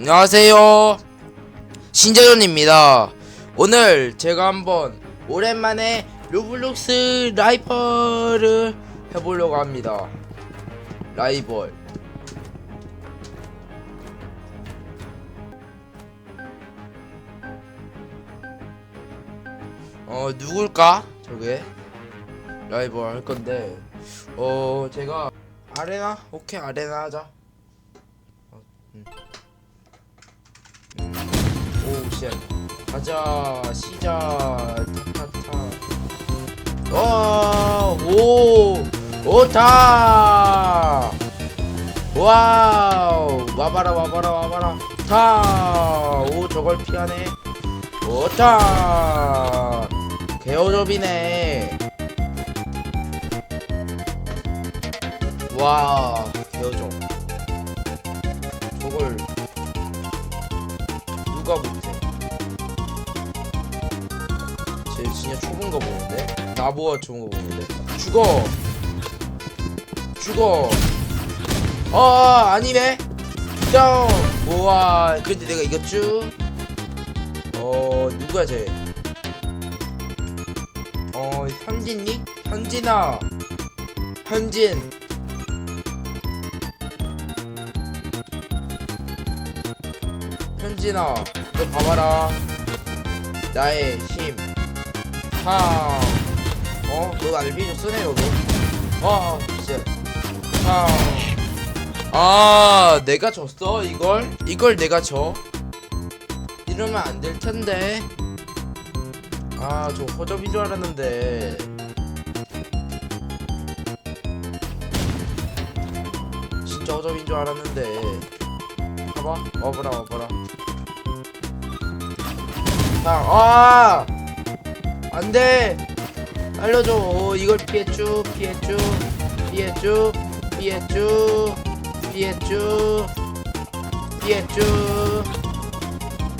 안녕하세요. 신재현입니다. 오늘 제가 한번 오랜만에 로블록스 라이벌을 해보려고 합니다. 라이벌. 어, 누굴까? 저게? 라이벌 할 건데, 어, 제가 아레나? 오케이, 아레나 하자. 오, 쉣. 가자, 시작. 타타타. 와, 오, 오타. 와우, 와봐라, 와봐라, 와봐라. 타. 오, 저걸 피하네. 오타. 개어접이네. 와, 쟤 진짜 좁은 거 보는데? 나보아 좁은 거 보는데? 죽어! 죽어! 어, 아니네? 짱! 우와, 근데 내가 이겼쥬? 어, 누가 쟤? 어, 현진님? 현진아! 현진! 현진아, 너 봐봐라. 나의 힘. 탕. 어? 너 알비조 쓰네, 너도. 어, 진짜. 탕. 아, 내가 졌어, 이걸? 이걸 내가 져? 이러면 안 될 텐데. 아, 저 허접인 줄 알았는데. 진짜 허접인 줄 알았는데. 봐봐 와보라 와보라 자, 아! 안돼! 알려줘. 오, 이걸 피했쥬 피했쥬 피했쥬 피했쥬 피했쥬 피했쥬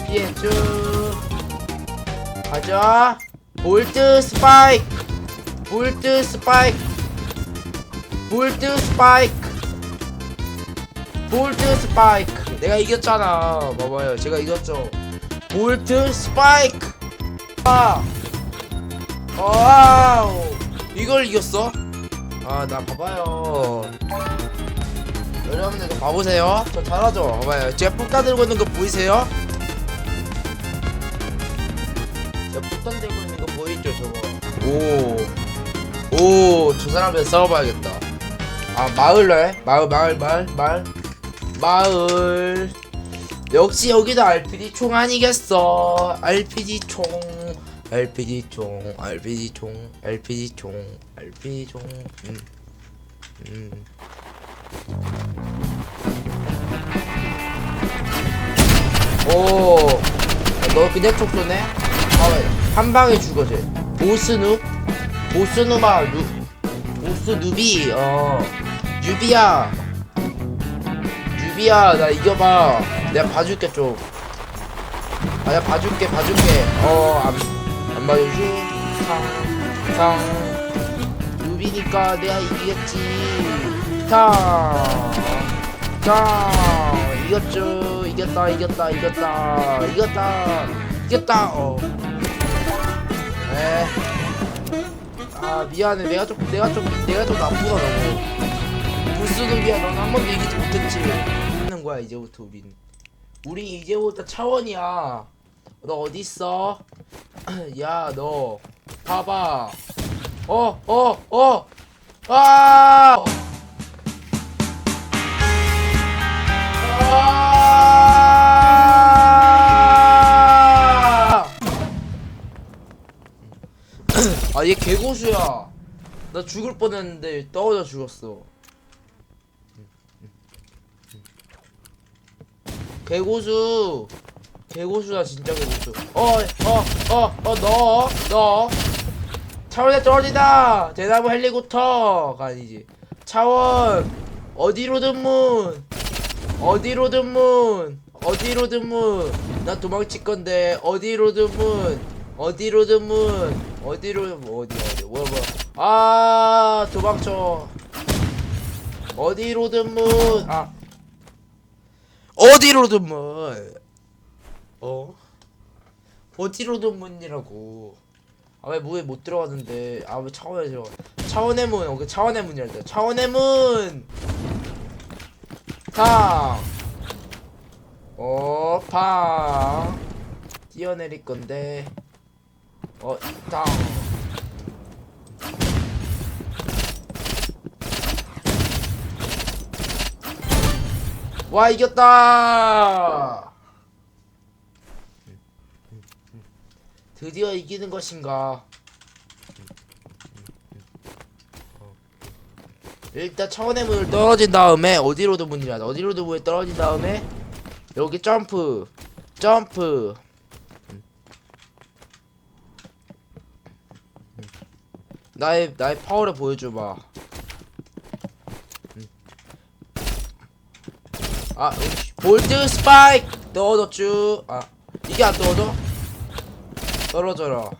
피했쥬 가자. 볼트 스파이크. 볼트 스파이크. 볼트 스파이크. 볼트 스파이크. 내가 이겼잖아. 봐봐요. 제가 이겼죠. 볼트 스파이크. 아 와우. 이걸 이겼어? 아 나 봐봐요. 여러분들 봐보세요. 저 잘하죠? 봐봐요. 제가 폭탄 들고 있는 거 보이세요? 제가 폭탄 들고 있는 거 보이죠 저거? 오오저 사람들 싸워봐야겠다. 아 마을로 해? 마을 마을 마을 마을? 마을. 역시 여기도 RPG 총 아니겠어. RPG 총 RPG 총 RPG 총 RPG 총 RPG 총 음. 음. 오, 너 그냥 총 쏘네? 아, 한 방에 죽어, 쟤. 보스 누? 보스 누마, 누, 보스 누비, 어, 유비야. 유비야 나 이겨봐 내가 봐줄게 좀 아, 내가 봐줄게 봐줄게 어 안 안 봐주지 탕탕 유비니까 내가 이기겠지. 탕탕 이겼죠. 이겼다 이겼다 이겼다 이겼다 이겼다. 어. 네. 아 미안해. 내가 좀 내가 좀 내가 좀 나쁘다 너무 부스누비야 넌한 번도 이기지 못했지. 하는 거야 이제부터 우린. 우리 이제부터 차원이야 너 어딨어? 야 너 봐봐 어 어 어 아! 아! 아, 얘 개고수야. 나 죽을 뻔했는데 떨어져 죽었어. 개고수 개고수야 진짜 개고수. 어어어어너너 차원에 떨어진다. 대나무 헬리콥터가 아니지. 차원 어디로든 문? 어디로든 문? 어디로든 문나 도망칠 건데 어디로든 문? 어디로든 문? 어디로 뭐 어디 어디 뭐야 뭐아 도망쳐. 어디로든 문아. 어디로든 문 어? 어디로든 문이라고 아 왜 문에 못 들어갔는데 아 왜 차원에 들어 차원의 문 오케이 차원의 문이란다 차원의 문 탕! 어, 팡! 뛰어내릴 건데, 어, 탕! 와, 이겼다! 드디어 이기는 것인가? 일단 차원의 문을 떨어진 다음에 어디로도 문이라 어디로도 문에 떨어진 다음에 여기 점프 점프 나의 나의 파워를 보여줘봐 아 으이씨. 볼트 스파이크 떨어졌쥬 아 이게 안 떨어져? 떨어져라.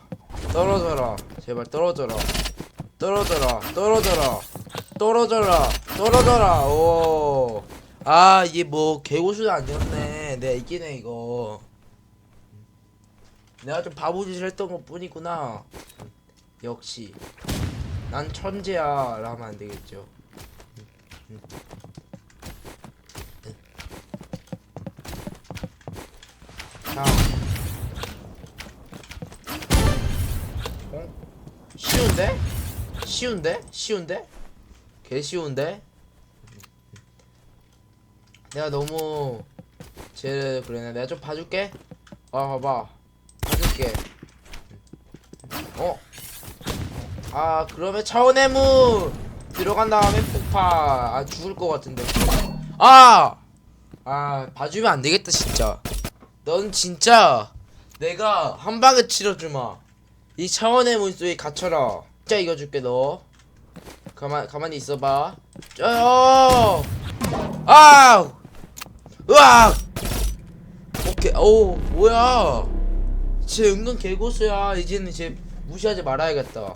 떨어져라. 제발 떨어져라. 떨어져라. 떨어져라. 떨어져라. 떨어져라. 오아 이게 뭐 개고수도 아니었네. 내가 이기네 이거. 내가 좀 바보짓을 했던 것 뿐이구나. 역시. 난 천재야. 라면 안 되겠죠. 자 쉬운데? 쉬운데? 쉬운데? 개 쉬운데? 내가 너무 쟤를 그러네 내가 좀 봐줄게 와 봐봐 봐줄게 어? 아 그러면 차원의 문 들어간 다음에 폭파 아 죽을 것 같은데 아! 아 봐주면 안 되겠다 진짜 넌 진짜 내가 한 방에 치러주마 이 차원의 문 속에 갇혀라 진짜 이겨줄게 너 가만 가만히 있어봐. 쩌요. 아. 으악. 오케이. 오 뭐야? 쟤 은근 개고수야. 이제는 쟤 무시하지 말아야겠다.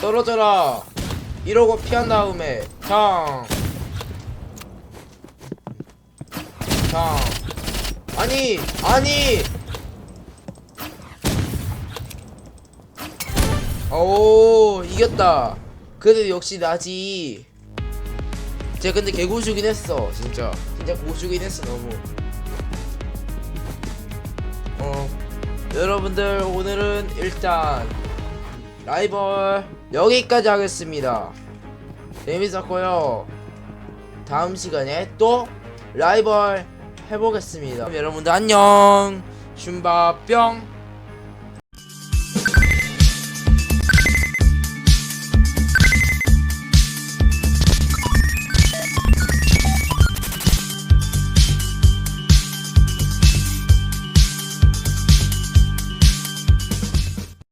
떨어져라. 이러고 피한 다음에 탕. 탕. 아니 아니. 오 이겼다. 그래도 역시 나지. 제가 근데 개고수긴 했어 진짜. 진짜 고수긴 했어 너무. 어 여러분들 오늘은 일단 라이벌 여기까지 하겠습니다. 재밌었고요. 다음 시간에 또 라이벌 해보겠습니다. 여러분들 안녕. 줌바 뿅